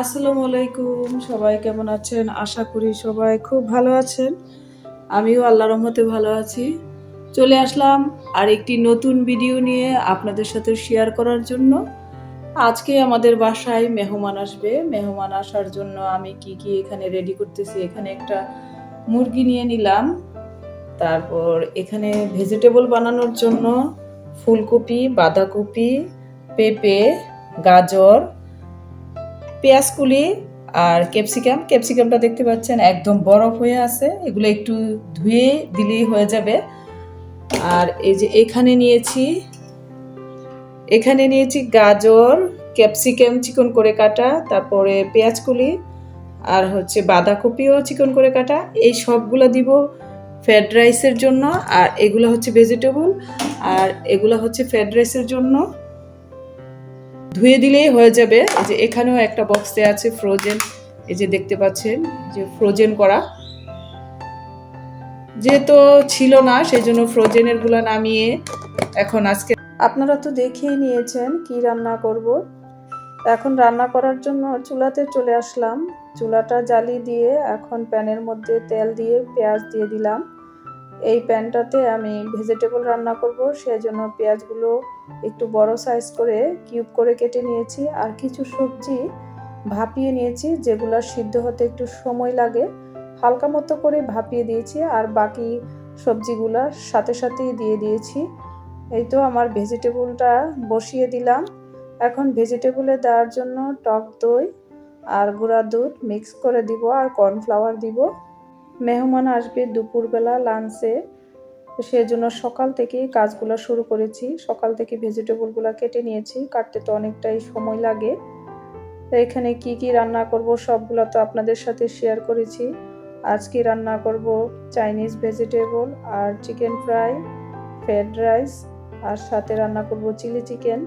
আসসালামু আলাইকুম, সবাই কেমন আছেন? আশা করি সবাই খুব ভালো আছেন। আমিও আল্লাহর রহমতে ভালো আছি। চলে আসলাম আর একটি নতুন ভিডিও নিয়ে আপনাদের সাথে শেয়ার করার জন্য। আজকে আমাদের বাসায় মেহমান আসবে। মেহমান আসার জন্য আমি কি কি এখানে রেডি করতেছি, এখানে একটা মুরগি নিয়ে নিলাম। তারপর এখানে ভেজিটেবল বানানোর জন্য ফুলকপি, বাঁধাকপি, পেঁপে, গাজর পেঁয়াজকুলি আর ক্যাপসিকাম। ক্যাপসিকামটা দেখতে পাচ্ছেন একদম বরফ হয়ে আছে। এগুলো একটু ধুয়ে দিলেই হয়ে যাবে। আর এই যে এখানে নিয়েছি এখানে নিয়েছি গাজর, ক্যাপসিকাম চিকন করে কাটা, তারপরে পেঁয়াজ কুলি আর হচ্ছে বাঁধাকপিও চিকন করে কাটা। এই সবগুলো দিব ফ্রায়েড রাইসের জন্য, আর এগুলো হচ্ছে ভেজিটেবল, আর এগুলো হচ্ছে ফ্রায়েড রাইসের জন্য। ধুয়ে দিলেই হয়ে যাবে। এই যে এখানেও একটা বক্সে আছে ফ্রোজেন এই যে দেখতে পাচ্ছেন যে ফ্রোজেন করা। যেহেতু ছিল না, সেই জন্য ফ্রোজেনেরগুলো নামিয়ে এখন আজকে আপনারা তো দেখেই নিয়েছেন কি রান্না করব। এখন রান্না করার জন্য চুলাতে চলে আসলাম। চুলাটা জ্বালিয়ে দিয়ে এখন প্যানের মধ্যে তেল দিয়ে পেঁয়াজ দিয়ে দিলাম। এই প্যানটাতে আমি ভেজিটেবল রান্না করব, সেজন্য পেঁয়াজগুলো একটু বড় সাইজ করে কিউব করে কেটে নিয়েছি। আর কিছু সবজি ভাপিয়ে নিয়েছি, যেগুলো সিদ্ধ হতে একটু সময় লাগে। হালকা মতো করে ভাপিয়ে দিয়েছি, আর বাকি সবজিগুলোর সাথে সাথেই দিয়ে দিয়েছি। এই তো আমার ভেজিটেবলটা বসিয়ে দিলাম। এখন ভেজিটেবলে দেওয়ার জন্য টক দই আর গুঁড়া দুধ মিক্স করে দিব, আর কর্নফ্লাওয়ার দিব। মেহমান আসবে দুপুরবেলা লাঞ্চে সেজন্য সকাল থেকেই কাজগুলো শুরু করেছি। সকাল থেকে ভেজিটেবলগুলো কেটে নিয়েছি। কাটতে তো অনেকটাই সময় লাগে। তো এখানে কি কি রান্না করব সবগুলো তো আপনাদের সাথে শেয়ার করেছি। আজকে রান্না করব চাইনিজ ভেজিটেবল আর চিকেন ফ্রাই ফ্রায়েড রাইস আর সাথে রান্না করব চিলি চিকেন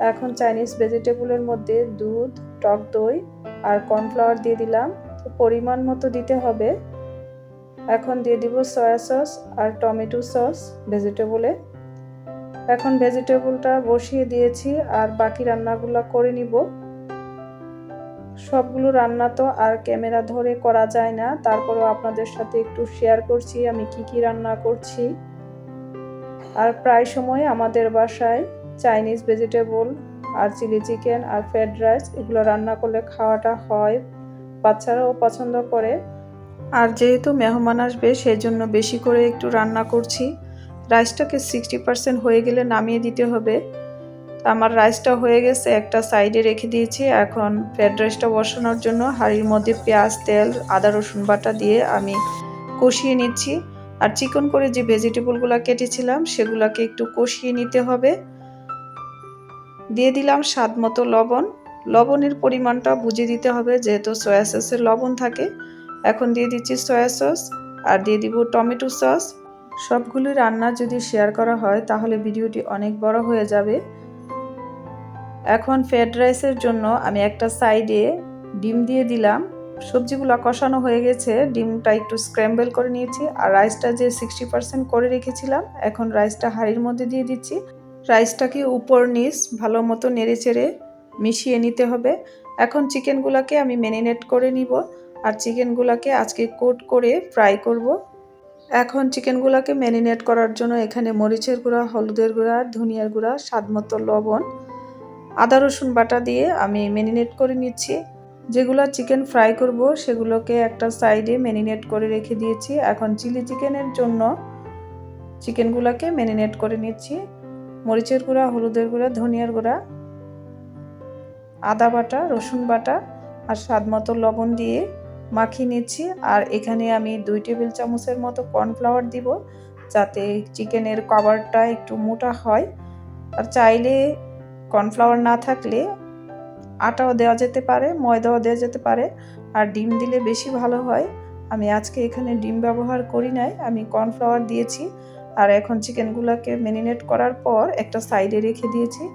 এখন চাইনিজ ভেজিটেবলের মধ্যে দুধ, টক দই আর কর্নফ্লাওয়ার দিয়ে দিলাম। তো পরিমাণ মতো দিতে হবে। এখন দিয়ে দিব সয়া সস আর টমেটো সস ভেজিটেবলে এখন ভেজিটেবলটা বসিয়ে দিয়েছি আর বাকি রান্নাগুলো করে নিব। সবগুলো রান্না তো আর ক্যামেরা ধরে করা যায় না, তারপরেও আপনাদের সাথে একটু শেয়ার করছি আমি কি কি রান্না করছি। আর প্রায় সময় আমাদের বাসায় চাইনিজ ভেজিটেবল আর চিলি চিকেন আর ফ্রায়েড রাইস এগুলো রান্না করলে খাওয়াটা হয়, বাচ্চারাও পছন্দ করে। আর যেহেতু মেহমান আসবে সেই জন্য বেশি করে একটু রান্না করছি। রাইসটাকে সিক্সটি পার্সেন্ট হয়ে গেলে নামিয়ে দিতে হবে। আমার রাইসটা হয়ে গেছে, একটা সাইডে রেখে দিয়েছি। এখন ফ্রায়েড রাইসটা বসানোর জন্য হাঁড়ির মধ্যে পেঁয়াজ, তেল, আদা, রসুন বাটা দিয়ে আমি কষিয়ে নিচ্ছি। আর চিকন করে যে ভেজিটেবলগুলো কেটেছিলাম, সেগুলোকে একটু কষিয়ে নিতে হবে। দিয়ে দিলাম স্বাদ মতো লবণ। লবণের পরিমাণটা বুঝে দিতে হবে, যেহেতু সয়া লবণ থাকে। এখন দিয়ে দিচ্ছি সয়া সস আর দিয়ে দিব টমেটো সস সবগুলি রান্না যদি শেয়ার করা হয়, তাহলে ভিডিওটি অনেক বড় হয়ে যাবে। এখন ফ্রায়েড রাইসের জন্য আমি একটা সাইডে ডিম দিয়ে দিলাম। সবজিগুলো কষানো হয়ে গেছে, ডিমটা একটু স্ক্র্যাম্বল করে নিয়েছি আর রাইসটা যে সিক্সটি পার্সেন্ট করে রেখেছিলাম, এখন রাইসটা হাঁড়ির মধ্যে দিয়ে দিচ্ছি। রাইসটাকে উপর নিচ ভালো মতো নেড়ে চেড়ে মিশিয়ে নিতে হবে। এখন চিকেনগুলোকে আমি ম্যারিনেট করে নিব। আর চিকেনগুলোকে আজকে কোট করে ফ্রাই করব। এখন চিকেনগুলোকে ম্যারিনেট করার জন্য এখানে মরিচের গুঁড়া, হলুদের গুঁড়া, ধনিয়ার গুঁড়া স্বাদ মতো লবণ, আদা, রসুন বাটা দিয়ে আমি ম্যারিনেট করে নিচ্ছি। যেগুলো চিকেন ফ্রাই করব সেগুলোকে একটা সাইডে ম্যারিনেট করে রেখে দিয়েছি। এখন চিলি চিকেনের জন্য চিকেনগুলোকে ম্যারিনেট করে নিচ্ছি। মরিচের গুঁড়া, হলুদের গুঁড়া, ধনিয়ার গুঁড়া, আদা বাটা, রসুন বাটা আর স্বাদ মতো লবণ দিয়ে মাখিয়ে নিচ্ছি। আর এখানে আমি দুই টেবিল চামচের মতো কর্নফ্লাওয়ার দিব, যাতে চিকেনের কভারটা একটু মোটা হয়। আর চাইলে কর্নফ্লাওয়ার না থাকলে আটাও দেওয়া যেতে পারে, ময়দাও দেওয়া যেতে পারে। আর ডিম দিলে বেশি ভালো হয়। আমি আজকে এখানে ডিম ব্যবহার করি নাই, আমি কর্নফ্লাওয়ার দিয়েছি। আর এখন চিকেনগুলোকে ম্যারিনেট করার পর একটা সাইডে রেখে দিয়েছি।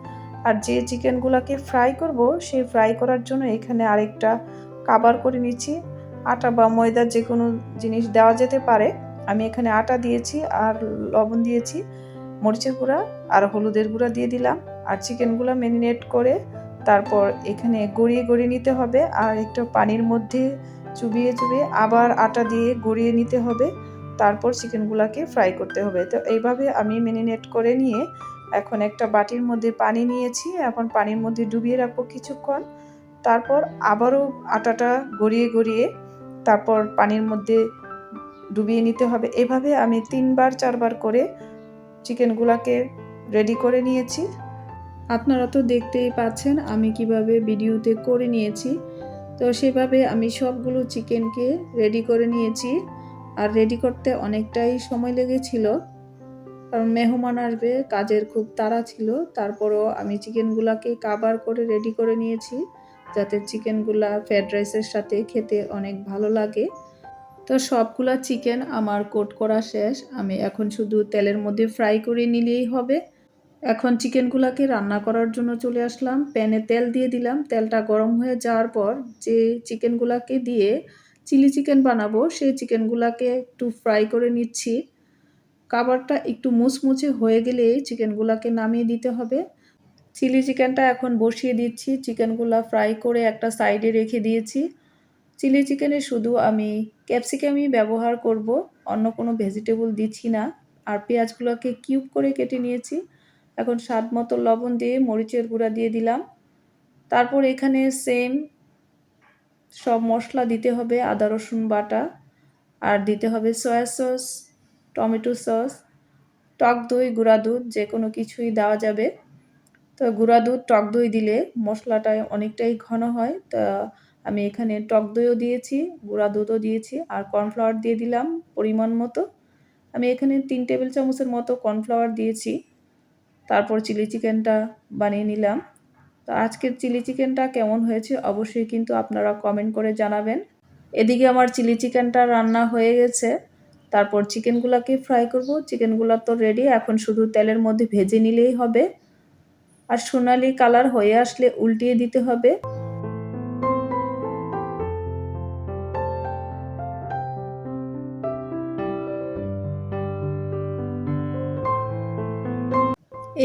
আর যে চিকেনগুলোকে ফ্রাই করব, সেই ফ্রাই করার জন্য এখানে আরেকটা কাবার করে নিচ্ছি। আটা বা ময়দার যে কোনো জিনিস দেওয়া যেতে পারে। আমি এখানে আটা দিয়েছি আর লবণ দিয়েছি, মরিচের গুঁড়া আর হলুদের গুঁড়া দিয়ে দিলাম। আর চিকেনগুলো ম্যারিনেট করে তারপর এখানে গড়িয়ে গড়িয়ে নিতে হবে আর একটু পানির মধ্যে চুবিয়ে চুবিয়ে আবার আটা দিয়ে গড়িয়ে নিতে হবে। তারপর চিকেনগুলোকে ফ্রাই করতে হবে। তো এইভাবে আমি মেরিনেট করে নিয়ে এখন একটা বাটির মধ্যে পানি নিয়েছি। এখন পানির মধ্যে ডুবিয়ে রাখব কিছুক্ষণ। তারপর আবারও আটাটা গড়িয়ে গড়িয়ে তারপর পানির মধ্যে ডুবিয়ে নিতে হবে। এভাবে আমি তিনবার, চারবার করে চিকেনগুলোকে রেডি করে নিয়েছি। আপনারা তো দেখতেই পাচ্ছেন আমি কীভাবে ভিডিওতে করে নিয়েছি। তো সেভাবে আমি সবগুলো চিকেনকে রেডি করে নিয়েছি। আর রেডি করতে অনেকটাই সময় লেগেছিল। কারণ মেহমান আসবে, কাজের খুব তাড়া ছিল। তারপরও আমি চিকেনগুলোকে কাবার করে রেডি করে নিয়েছি। যাতে চিকেনগুলা ফ্রায়েড রাইসের সাথে খেতে অনেক ভালো লাগে। তো সবগুলা চিকেন আমার কোট করা শেষ। আমি এখন শুধু তেলের মধ্যে ফ্রাই করে নিলেই হবে। এখন চিকেনগুলোকে রান্না করার জন্য চলে আসলাম। প্যানে তেল দিয়ে দিলাম। তেলটা গরম হয়ে যাওয়ার পর যে চিকেনগুলোকে দিয়ে চিলি চিকেন বানাবো, সেই চিকেনগুলোকে একটু ফ্রাই করে নিচ্ছি। কাবারটা একটু মুচমুচে হয়ে গেলে চিকেনগুলোকে নামিয়ে দিতে হবে। চিলি চিকেনটা এখন বসিয়ে দিচ্ছি। চিকেনগুলো ফ্রাই করে একটা সাইডে রেখে দিয়েছি। চিলি চিকেনে শুধু আমি ক্যাপসিকামই ব্যবহার করব, অন্য কোনো ভেজিটেবল দিচ্ছি না। আর পেঁয়াজগুলোকে কিউব করে কেটে নিয়েছি। এখন স্বাদ মতো লবণ দিয়ে মরিচের গুঁড়া দিয়ে দিলাম। তারপর এখানে সেম সব মশলা দিতে হবে, আদা, রসুন বাটা। আর দিতে হবে সয়া সস, টমেটো সস, টক দই, গুঁড়া দুধ যে কোনো কিছুই দেওয়া যাবে। তো গুঁড়া দুধ, টক দই দিলে মশলাটা অনেকটাই ঘন হয়। তা আমি এখানে টক দইও দিয়েছি, গুঁড়া দুধও দিয়েছি আর কর্নফ্লাওয়ার দিয়ে দিলাম পরিমাণ মতো। আমি এখানে তিন টেবিল চামচের মতো কর্নফ্লাওয়ার দিয়েছি। তারপর চিলি চিকেনটা বানিয়ে নিলাম। তো আজকের চিলি চিকেনটা কেমন হয়েছে অবশ্যই কিন্তু আপনারা কমেন্ট করে জানাবেন। এদিকে আমার চিলি চিকেনটা রান্না হয়ে গেছে। তারপর চিকেনগুলোকে ফ্রাই করব। চিকেনগুলো তো রেডি এখন শুধু তেলের মধ্যে ভেজে নিলেই হবে। আর সোনালি কালার হয়ে আসলে উল্টিয়ে দিতে হবে।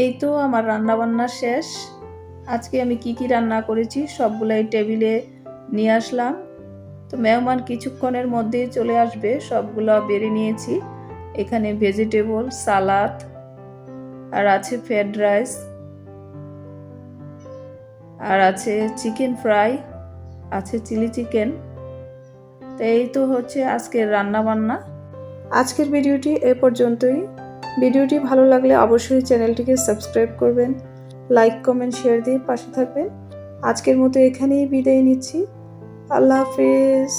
এই তো আমার রান্না বান্না শেষ। আজকে আমি কি কি রান্না করেছি সবগুলাই টেবিলে নিয়ে আসলাম। তো মেহমান কিছুক্ষণের মধ্যেই চলে আসবে, সবগুলো বেড়ে নিয়েছি। এখানে ভেজিটেবল, সালাদ, আর আছে ফ্রায়েড রাইস। আর আছে চিকেন ফ্রাই, আছে চিলি চিকেন। তো এই তো হচ্ছে আজকের রান্না বান্না আজকের ভিডিওটি এ পর্যন্তই। ভিডিওটি ভালো লাগলে অবশ্যই চ্যানেলটিকে সাবস্ক্রাইব করবেন, লাইক, কমেন্ট, শেয়ার দিয়ে পাশে থাকবেন। আজকের মতো এখানেই বিদায় নিচ্ছি। আল্লাহ হাফিজ।